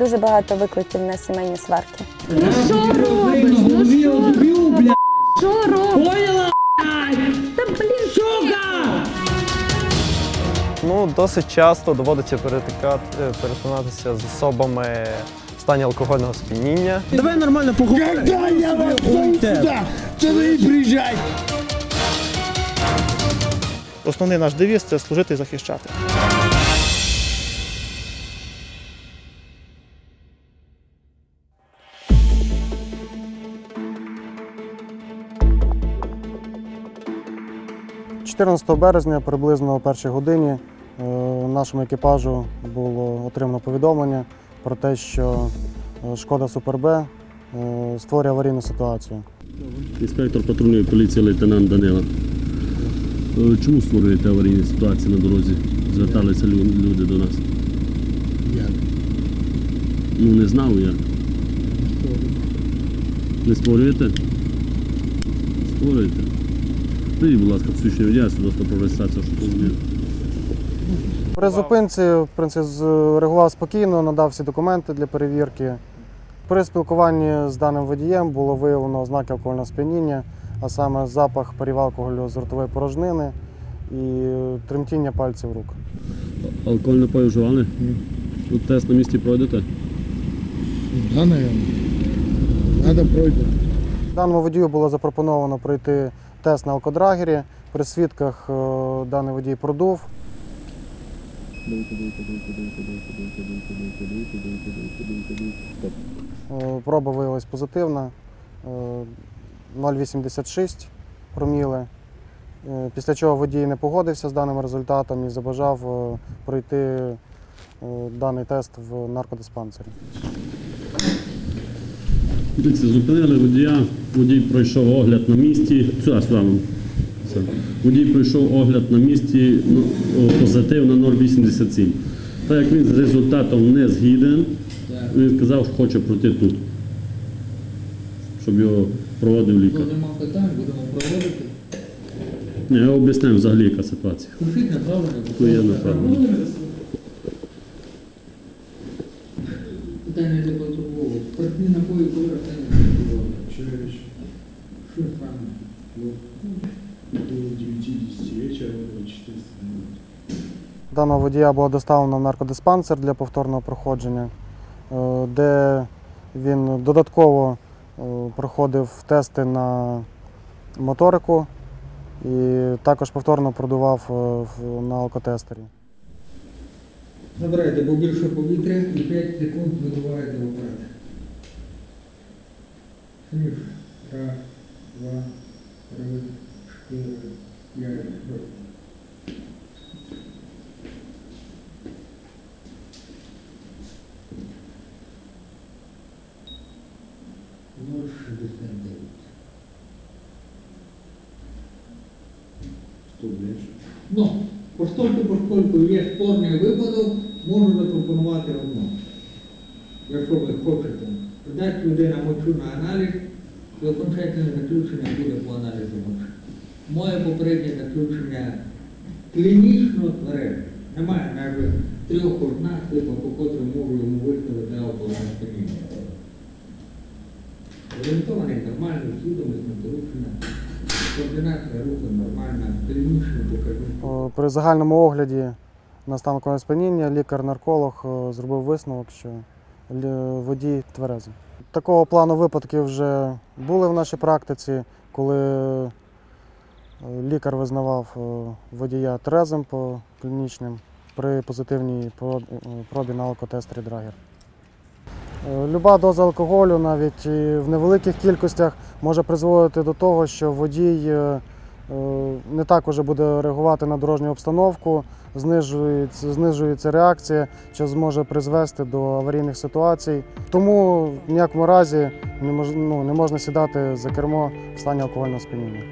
дуже багато викликів на сімейні сварки. Ну що робиш? Ну що? Що робиш? Та блін, сука! Ну, досить часто доводиться перетикати, е, перетинатися з особами в стані алкогольного сп'яніння. Давай нормально поговоримо. Когда я вас зову сюда, то ви приїжджайте. Основний наш девіз це служити і захищати. – 14 березня, приблизно о першій годині, е, нашому екіпажу було отримано повідомлення про те, що е, шкода Супер Б е, створює аварійну ситуацію. Інспектор патрульної поліції лейтенант Данила. Чому створюєте аварійні ситуації на дорозі? Зверталися люди до нас. Як? Ну не знав як. Не створюєте? Створюєте. Прийдіть, будь ласка, посвідчення водія, свідоцтво про реєстрацію автомобіля. При зупинці в принципі, реагував спокійно, надав всі документи для перевірки. При спілкуванні з даним водієм було виявлено ознаки алкогольного сп'яніння, а саме запах парів алкоголю з ротової порожнини і тремтіння пальців рук. Алкоголь напої вживали? Тут тест на місці пройдете? Да, наверное. Надо пройти. Даному водію було запропоновано пройти тест на алкодрагері. При свідках е, даний водій продув. Е, Проба виявилась позитивна. е, 0,86 проміли. Е, Після чого водій не погодився з даним результатом і забажав пройти даний тест в наркодиспансері. Дивіться, зупинили водія, водій пройшов огляд на місці. Сюди, сюди. Водій пройшов огляд на місці ну, позитив на 0,87. Так як він з результатом не згіден, він сказав, що хоче пройти тут, щоб його проводив лікар. Нема питань, будемо проводити. Ні, я об'ясняю взагалі, яка ситуація. Пишіть направлення. Тут є направлення. Питання не потребувало. Спиртні напої, коли питання не потребувало. Що саме? Около 9 вечера, около 400 минут. Даного водія було доставлено в наркодиспансер для повторного проходження, е, де він додатково е, проходив тести на моторику і також повторно продував е, на алкотестері. Набирайте побільше повітря і 5 секунд видуваєте в апарат. Людина мочу на аналіз, і окончательне заключення буде по аналізу мочі. Моє попереднє заключення клінічно твереже. Немає навіть трьох ознак, по котрим можу йому виставити сп'яніння. Орієнтований нормальний, свідомість не порушена, координація руху нормальна, клінічно покажу. При загальному огляді на стан сп'яніння лікар-нарколог е, зробив висновок, що водій тверезий. Такого плану випадки вже були в нашій практиці, коли е, лікар визнавав е, водія тверезим по клінічним при позитивній е, пробі на алкотестері Драгер. Люба доза алкоголю, навіть в невеликих кількостях, може призводити до того, що водій не так уже буде реагувати на дорожню обстановку, знижується, знижується реакція, що зможе призвести до аварійних ситуацій. Тому в ніякому разі не, можна, ну, не можна сідати за кермо в стані алкогольного сп'яніння.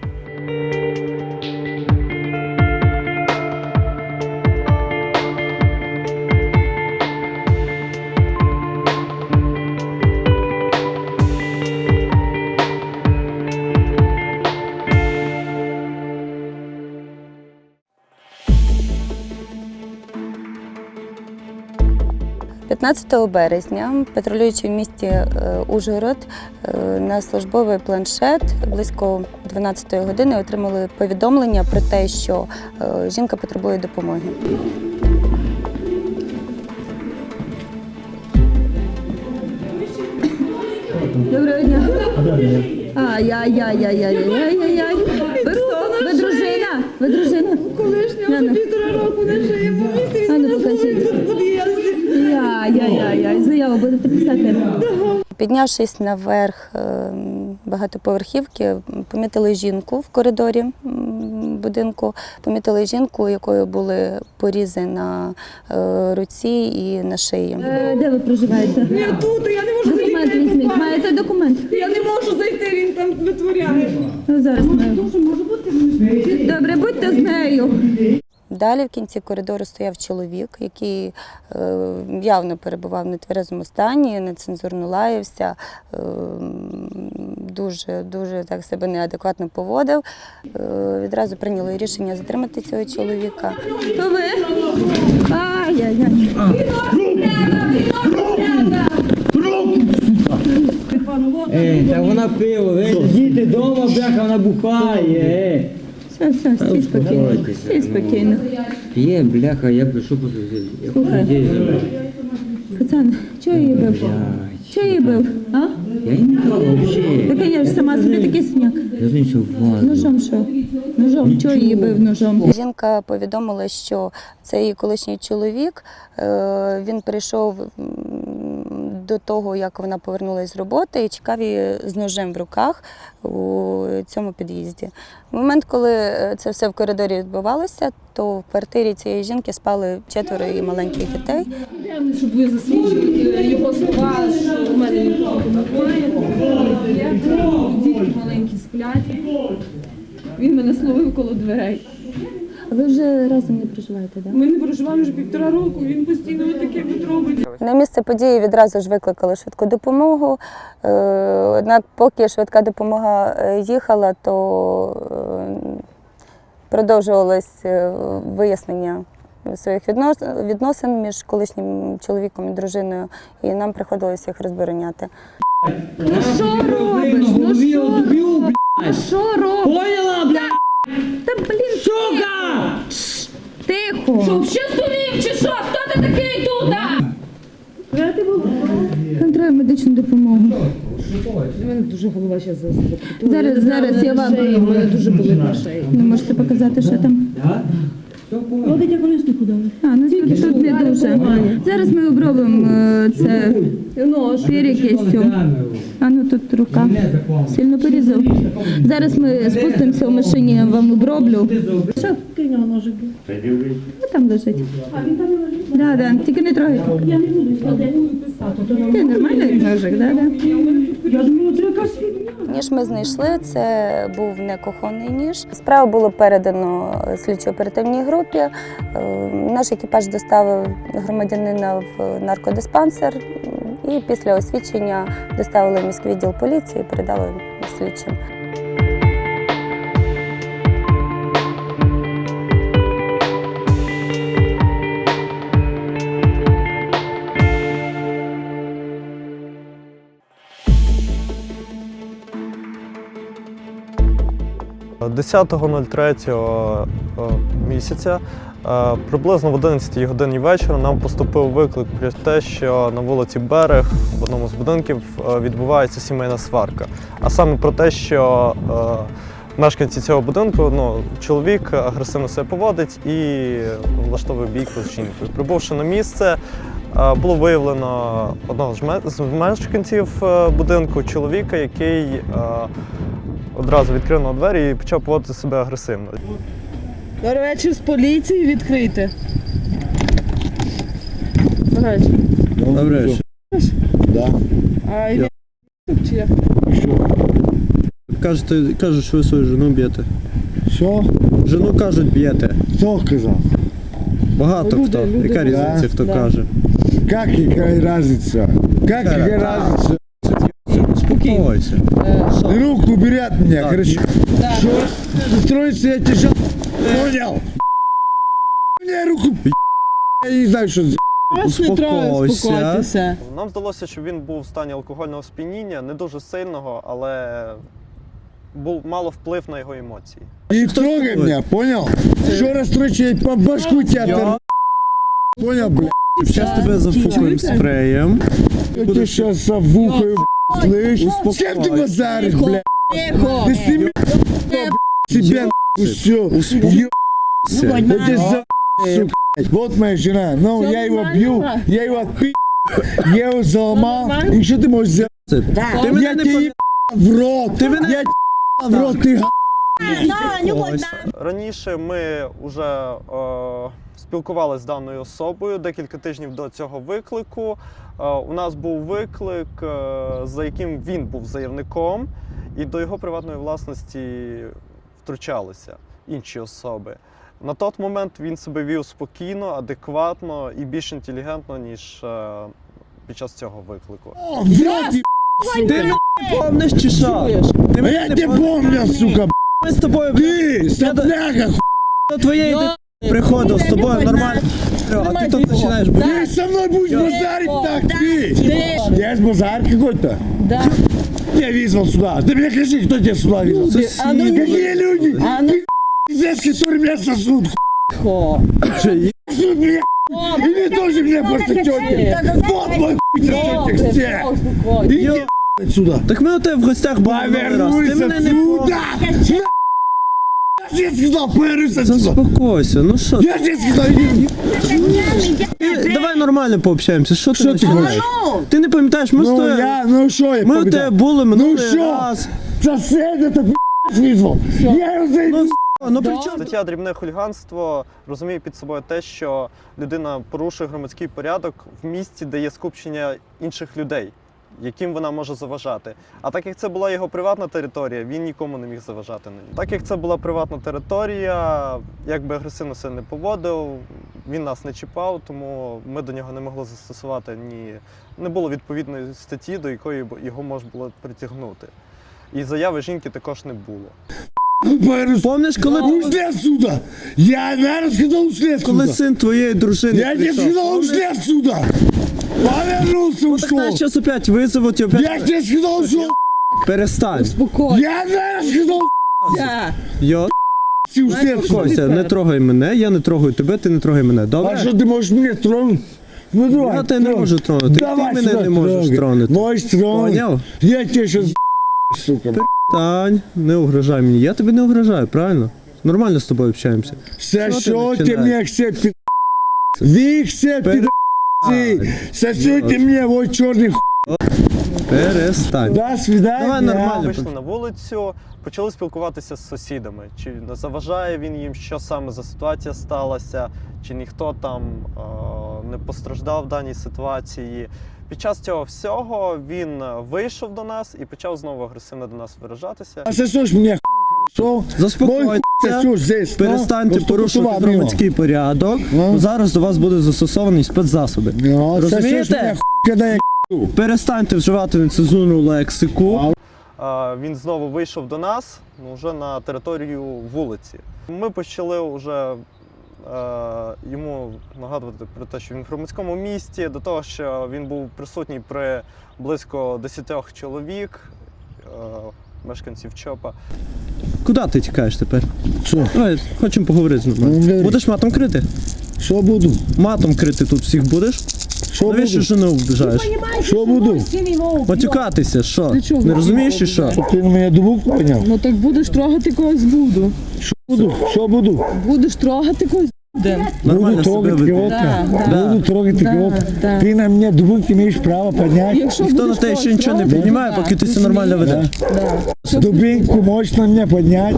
15 березня, патрулюючи в місті е, Ужгород, е, на службовий планшет близько 12 години отримали повідомлення про те, що е, жінка потребує допомоги. Доброго дня. Ай-яй-яй-яй-яй-яй-яй-яй. Ви хто? Ви дружина? Ви дружина? Колишня, вже півтора року не живемо. Покажіть. Яй-яй-яй-яй. Заяву будете писати? Піднявшись наверх е, багатоповерхівки, помітили жінку в коридорі будинку. Помітили жінку, якою були порізи на е, руці і на шиї. Е, Де ви проживаєте? Я тут, я не можу Документ зайти. візьміть. Маєте документ? Я не можу зайти, він там витворяє. Ну, Зараз ми. Добре, будьте з нею. Далі в кінці коридору стояв чоловік, який е, явно перебував в нетверезому стані, нецензурно лаявся, е, дуже, дуже так себе неадекватно поводив. Е, відразу прийняли рішення затримати цього чоловіка. То ви? Ай-яй-яй. Та вона пиво, діти вдома, бляха, вона бухає. Все, все, стій спокійно. Стій спокійно. Є, бляха, я прийшов по Слухай. Пацан, чого її бив? Чого її бив? А? Я її не трогав взагалі. Ти, звісно, сама собі такий синяк. Я. Ножом що? Ножом, чого її бив ножом? Жінка повідомила, що це її колишній чоловік. Е, Він прийшов м, до того, як вона повернулася з роботи, і чекав її з ножем в руках у цьому під'їзді. В момент, коли е, це все в коридорі відбувалося, то в квартирі цієї жінки спали четверо її маленьких дітей. Щоб ви засвідчили його слова, що у мене нікого немає. Дітки маленькі сплять. Він мене словив коло дверей. А ви вже разом не проживаєте, так? Ми не проживаємо вже півтора року, він постійно таке от робить. На місце події відразу ж викликали швидку допомогу. Е, Однак, поки швидка допомога е, їхала, то е, продовжувалось е, вияснення своїх відносин між колишнім чоловіком і дружиною, і нам приходилось їх розбороняти. Ну що робиш? Ну що робиш? Ну що робиш? Поняла, бля? Та блін, Сука! тихо. Що, ще столів чи що? Хто ти такий тут? Нам треба медичну допомогу. У мене дуже голова зараз заспокоїть. Зараз, зараз я вам. У мене дуже болить на шеї. Не можете показати, що там? Водить я колись. А, ну тут, тут не дуже. Зараз ми обробимо е, це Нож. А ну тут рука. Сильно порізав. Зараз ми спустимося в машині, я вам оброблю. Що? Кинув ножик. Ну там лежить. А він там лежить? Да, да. Тільки не трогай. Я не буду Ти нормальний ножик, да, да. Ніж ми знайшли, це був не кухонний ніж. Справу було передано слідчо-оперативній групі. Е, Наш екіпаж доставив громадянина в наркодиспансер і після освідчення доставили міський відділ поліції і передали слідчим. 10.03 місяця, е, приблизно в 11 годині вечора, нам поступив виклик про те, що на вулиці Берег в одному з будинків е, відбувається сімейна сварка. А саме про те, що е, мешканці цього будинку, ну, чоловік агресивно себе поводить і влаштовує бійку з жінкою. Прибувши на місце, е, було виявлено одного з мешканців е, будинку чоловіка, який е, одразу відкрив на двері і почав поводити себе агресивно. Добрий вечір з поліції відкрити. Добре. Да. А він чи як? Кажете, кажуть, що ви свою жену б'єте. Що? Жену кажуть, б'єте. Хто казав? Багато Люди, хто. люди Яка різниця, хто Да. каже? Как яка разниця? Как яка разниця? Спокійся. Руку убери от меня, хорошо? Что? Строится я тебе щас- Понял? Мне руку Я не знаю, что за Успокойся. Нам здалося, що він був в стані алкогольного сп'яніння, не дуже сильного, але був мало вплив на його емоції. Не трогай меня, понял? Еще раз трогай, я по башку тебя оторву. Понял, блядь? Зараз тебе зафукаємо спреєм. Я тебя сейчас завухаю, слышь? С кем ты базаришь, блядь? Ты сними, блядь, себя, все. Я тебя за... сука. Вот моя жена. Ну, я его бью, я его отпи... Я его заломал. И что ты можешь сделать? Ти мене Я не тебе пов- в рот. Ти мене- Я тебе в рот, ты га- Раніше ми вже е, спілкувалися з даною особою декілька тижнів до цього виклику. Е, у нас був виклик, е, за яким він був заявником, і до його приватної власності втручалися інші особи. На той момент він себе вів спокійно, адекватно і більш інтелігентно, ніж е, під час цього виклику. О, Ти мене помниш чи що? Ти мене я не помню, сука. Ми з тобою Ты, сопляга, хуй. до твоєї дитини приходив з тобою нормально. А ти тут починаєш бу- Ты со мной будешь базарить так, ты! Я с базар какой-то? Да. Я вызвал сюда. Ты мне скажи, кто тебя сюда вызвал? Какие люди? Ты пиздец, которые меня сосут, Що, сосут меня, и вы тоже меня пососете. Вот мой хуй сосете все. Иди отсюда. Так ми у тебе в гостях були минулий раз. Ти Повернусь мене не отсюда. Я сказал, повернусь. Заспокойся, ну що? Я тебе сказал, иди. Ти- Давай нормально пообщаємося. Що ти Що ти починаєш? хочеш? Ти не пам'ятаєш, ми Ну стояли. я, ну что я Ми у тебе були минулий Ну що? раз. Сосед это пи***ц вызвал. Я его заебал. Ну, ну при чому? Стаття дрібне хуліганство розуміє під собою те, що людина порушує громадський порядок в місці, де є скупчення інших людей, яким вона може заважати. А так як це була його приватна територія, він нікому не міг заважати на ній. Так як це була приватна територія, як би агресивно себе не поводив, він нас не чіпав, тому ми до нього не могли застосувати ні не було відповідної статті, до якої його можна було притягнути. І заяви жінки також не було. Повернусь. Помниш, коли, Ушли отсюда. Я, наверное, сказал, ушли коли син твоєї дружини Я тебе прийшов? сказал, ушли отсюда. Повернулся, Так ушел. нас зараз опять визовуть і опять Я тебе сказал, ушел. перестань. Я, наверное, сказал, Йо, ушли отсюда. Успокойся, не трогай мене, я не трогаю тебе, ти не трогай мене. А Добре? что ты можешь меня тронуть? Ну давай. Я тебе не можу тронути. Ти Давай мене сюда не можеш трогай. тронути. Можешь тронуть. Поняв? Я тебе сейчас, сука. Тань, не угрожай мені. Я тобі не угрожаю, правильно? Нормально з тобою общаємося. За Що ти что ты починаєш? мне все пи***? Вы все пи***цы. Сосете мне вот черный хуй. Перестань. До свидания. Давай нормально. Вийшли на вулицю, почали спілкуватися з сусідами. Чи не заважає він їм, що саме за ситуація сталася, чи ніхто там е, не постраждав в даній ситуації. Під час цього всього він е, вийшов до нас і почав знову агресивно до нас виражатися. А мне хуй, хорошо? Мой Заспокойтеся. ну? Перестаньте порушувати громадський порядок. Ну. Зараз до вас буде застосовані спецзасоби. Ну, Розумієте? Перестаньте вживати нецензурну лексику. Він знову вийшов до нас, ну вже на територію вулиці. Ми почали вже йому нагадувати про те, що він в громадському місті, до того, що він був присутній при близько 10 чоловік, е, мешканців ЧОПа. Куди ти тікаєш тепер? Що? Давай, хочемо поговорити з Ну, нами. говори. Будеш матом крити? Что буду? Матом крити тут всіх будеш? Что Навіщо буду? жену обіжаєш? Что буду? Матюкатися, що? Не розумієш чи що? Ты на меня дубук? Ну так будеш трогати когось буду. Что буду? Что буду? Будеш трогати когось. Нормально Буду себе трогать веди. кого-то. Да, Буду трогать Да, кого-то. да. Ты на меня дубук имеешь право поднять. Якщо Ніхто на будеш тебе ще когось нічого не трогати, піднімає, да, поки ти все нормально ведеш. Да. Дубинку можешь на меня поднять.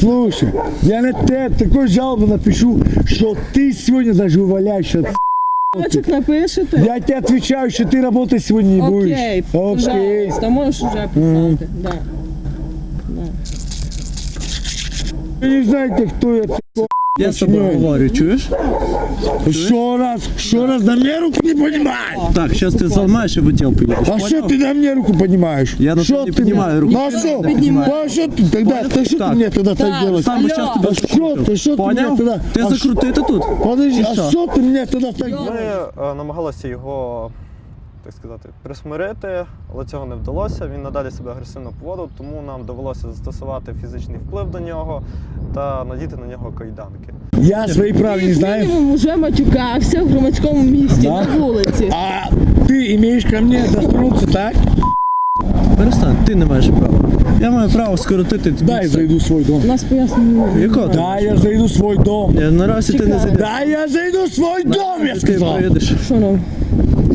Слушай, я на тебя такой жалобу напишу, что ты сегодня даже уволяешься. от Почек напишете? Я тебе отвечаю, что ты работать сегодня не будешь. Окей, Окей. пожалуйста, можеш уже писати. Да. Вы не знаете, кто я такой. Я з тобою говорю, чуєш? Що раз, що раз на мне руку не поднимай. Так, зараз ти зламаєш і в відділ поїдеш. А що ти на мне руку поднимаешь? Я на тебе не піднімаю руку. Ну а? Піднімаю. Ну а що ти тогда? Та що ти Так. мені тоді так делаешь? Саме час тебе А що ти мені Поняв? тоді? Ти а закрутити тут? Подожди, а що? що ти мені тоді так Ми делаешь? е, намагалися його, так сказати, присмирити, але цього не вдалося. Він надалі себе агресивно поводив, тому нам довелося застосувати фізичний вплив до нього та надіти на нього кайданки. Я свої права не знаю. Мінімум вже матюкався в громадському місті Да? на вулиці. А ти имеешь ко мне дотронуться, так? Перестань, ти не маєш права. Я маю право скоротити тобі. Дай я зайду в свой дом. У нас пояснення. Якого? ти? Я зайду в свой дом. Ні, наразі ти не зайдеш. Да, я зайду в свой дом, я Ти сказал. Що нам?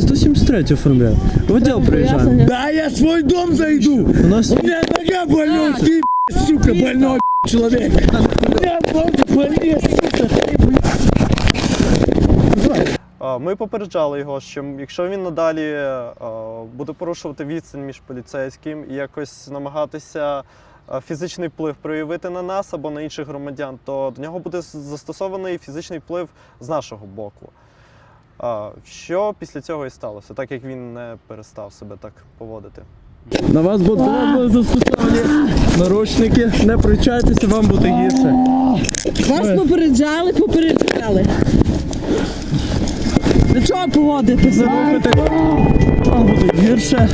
173 оформляю. В приїжджаємо. Пояснення. Да, я свой дом зайду. У нас У меня нога больной, ты, сука, больной человек. У меня нога больная, сука, ты. Ми попереджали його, що якщо він надалі е, буде порушувати відстань між поліцейським і якось намагатися е, фізичний вплив проявити на нас або на інших громадян, то до нього буде застосований фізичний вплив з нашого боку. Що після цього і сталося, так як він не перестав себе так поводити. на вас будуть застосовані наручники. Не причайтеся, вам буде гірше. Вас попереджали, попереджали. Для чого поводитися? Рухайте, вам буде гірше.